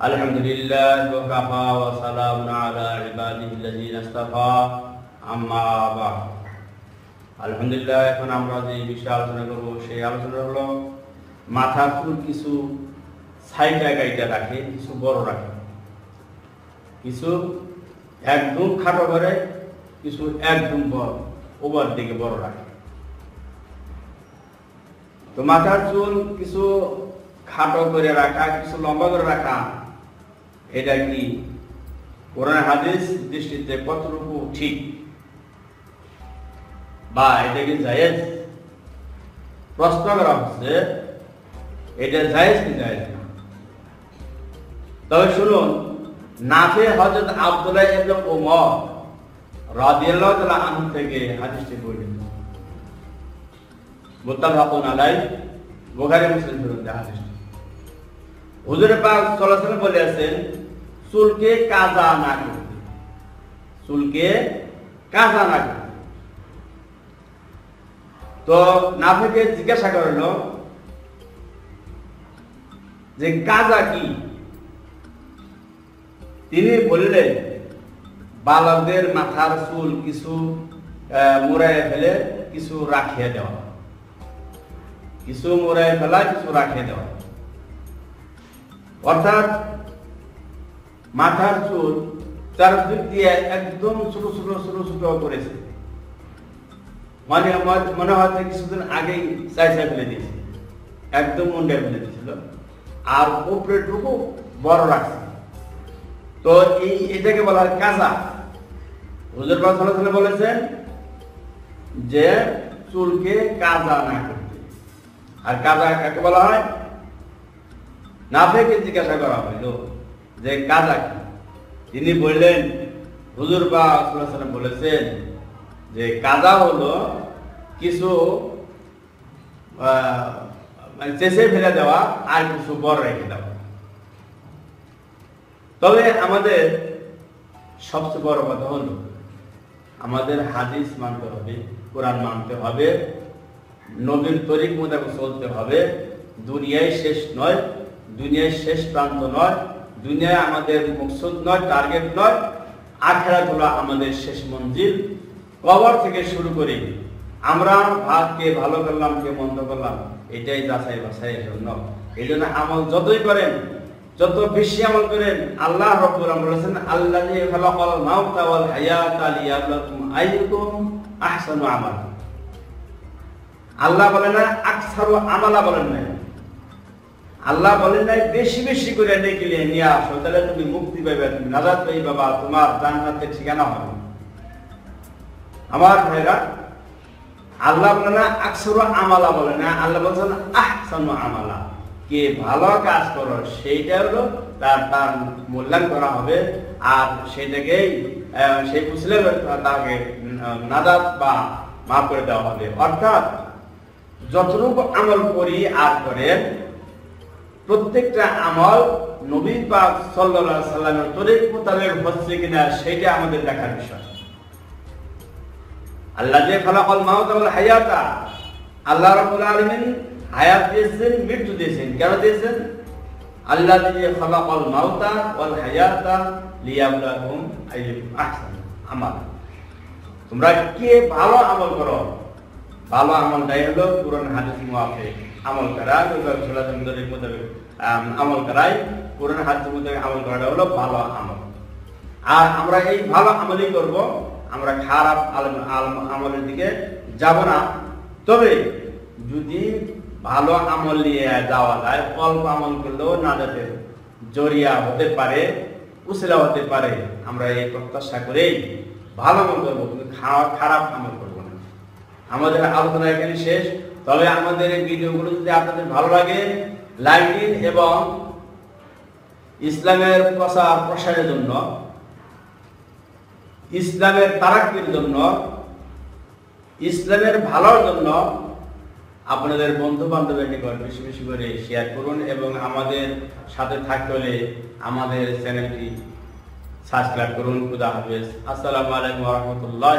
الحمد لله وكفى وسلام على عباده الذين اصطفى أما بعد আলহামদুলিল্লাহ এখন আমরা যে বিষয়ে আলোচনা করবো সেই আলোচনা হলো মাথার চুল কিছু সাইডা গাইটা রাখে কিছু বড় রাখে কিছু একদম খাটো করে কিছু একদম বড় ওভার দিকে বড় রাখে তো মাথার চুল কিছু খাটো করে রাখা, কিছু লম্বা করে রাখা, এটা কি কোরআন হাদিস দৃষ্টিতে কতটুকু ঠিক? বা এটা কি জায়েজ? প্রশ্ন করা হচ্ছে, এটা জায়েজ কি জায়েজ তবে শুনুন, নাফে হযরত আব্দুল্লাহ ইবনে ওমর রাদিয়াল্লাহু তাআলা আনহু থেকে হাদিসটি বর্ণিত। মুত্তাফাকুন আলাইহি, বুখারী মুসলিম শরীফে হাদিসটি হুজুর পাক সাল্লাল্লাহু বলে আছেন চুলকে কাজা না করতে চুলকে কাজা না করতে তো নাফিকে জিজ্ঞাসা করল যে কাজা কি? তিনি বললেন, বালকদের মাথার চুল কিছু মুড়াই ফেলে কিছু রাখিয়ে দেওয়া। কিছু মুড়াই ফেলা কিছু রাখিয়ে দেওয়া অর্থাৎ মাথার চুল চারদিক দিয়ে একদম ছোট ছোট ছোট ছোট করেছে। মানে আমার মনে হয় কিছুদিন আগেই চাই ফেলে দিয়েছে। একদম মুন্ডে ফেলে দিয়েছিল। আর উপরে টুকু বড় রাখছে। তো এই এটাকে বলা হয় কাজা। হুজুর বলেছেন যে চুলকে কাজা না করতে আর কাজা কাকে বলা হয়? নাফেকে জিজ্ঞাসা করা হইল যে কাজা কি? তিনি বললেন, হুজুর বা বলেছেন যে কাজা হলো কিছু মানে চেষে ফেলে দেওয়া আর কিছু বড় রেখে দেওয়া। তবে আমাদের সবচেয়ে বড় কথা হলো, আমাদের হাদিস মানতে হবে, কোরআন মানতে হবে। নবীর তরিক মোতাবেক চলতে হবে। দুনিয়ায় শেষ নয়, দুনিয়ায় শেষ প্রান্ত নয়, দুনিয়ায় আমাদের মকসুদ নয়, টার্গেট নয়। আখেরাত হলো আমাদের শেষ মঞ্জিল। কবর থেকে শুরু করে। আমরা ভাগ কে ভালো করলাম, কে মন্দ করলাম, এটাই যাচাই বাছাই জন্য। এই জন্য আমল যতই করেন, যত বেশি আমল করেন, আল্লাহ রব্বুল বলেছেন আল্লাহ আমাল। আল্লাহ বলে না, আকসারু আমালা বলেন না আল্লাহ বলেন নাই, বেশি বেশি করে ডেকে নিয়ে আসো, তাহলে তুমি মুক্তি পাইবে, তুমি নাজাত পাইবে বা তোমার জান্নাতের ঠিকানা হবে। আমার ভাইরা, আল্লাহ বলে না, আকসারু আমালা বলে না, আল্লাহ বলছেন, আহসানু আমালা। কে ভালো কাজ করো, সেইটা হলো তার তার মূল্যায়ন করা হবে, আর সেটাকেই সেই বুঝলে তাকে নাজাদ বা মাফ করে দেওয়া হবে। অর্থাৎ যতটুকু আমল করি আর করেন, প্রত্যেকটা আমল নবী পাক আলাইহি সাল্লামের তরিক মোতাবেক হচ্ছে কিনা সেটা আমাদের দেখার বিষয়। আল্লাহ যে খালাকাল মাউত ওয়াল হায়াতা, আল্লাহ রাব্বুল আলামিন হায়াত দিয়েছেন, মৃত্যু দিয়েছেন। কেন দিয়েছেন? আল্লাহ যে খালাকাল মাউতা ওয়াল হায়াতা আইয়ুকুম আহসান। আমাল। তোমরা কে ভালো আমল করো? ভালো আমল আমলটাই হলো কোরআন হাদিস মুআফিক। আমল করা সুলাতের মোতাবেক আমল করাই কোরআন হাদিস মোতাবেক আমল করাটা হলো ভালো আমল। আর আমরা এই ভালো আমলই করব, আমরা খারাপ আমলের দিকে যাব না। তবে যদি ভালো আমল নিয়ে যাওয়া যায়, অল্প আমল করলেও না যাতে জরিয়া হতে পারে, উসিলা হতে পারে। আমরা এই প্রত্যাশা করেই ভালো আমল করব, কিন্তু খারাপ আমল করব আমাদের আলোচনা এখানে শেষ। তবে আমাদের এই ভিডিওগুলো যদি আপনাদের ভালো লাগে লাইক দিন এবং ইসলামের প্রচার প্রসারের জন্য, ইসলামের তারাক্কির জন্য, ইসলামের ভালোর জন্য আপনাদের বন্ধু বান্ধবের নিকট বেশি বেশি করে শেয়ার করুন এবং আমাদের সাথে থাকতে হলে আমাদের চ্যানেলটি সাবস্ক্রাইব করুন। খুদা হাফেজ। আসসালামু আলাইকুম রহমতুল্লাহ